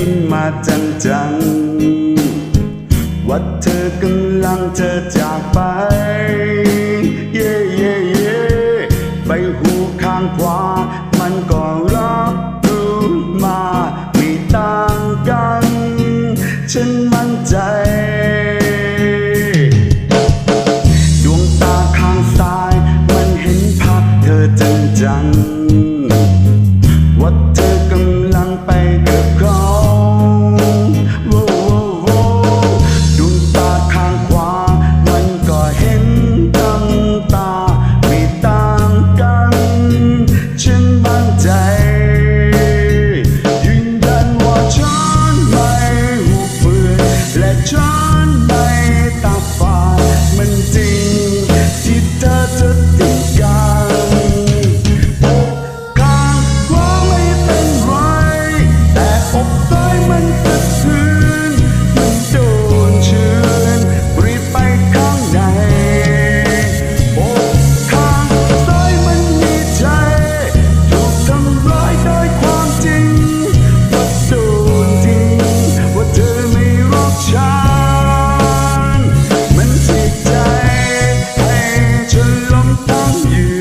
ยินมาจังจังว่าเธอกำลังเธอจากไป ยื from you.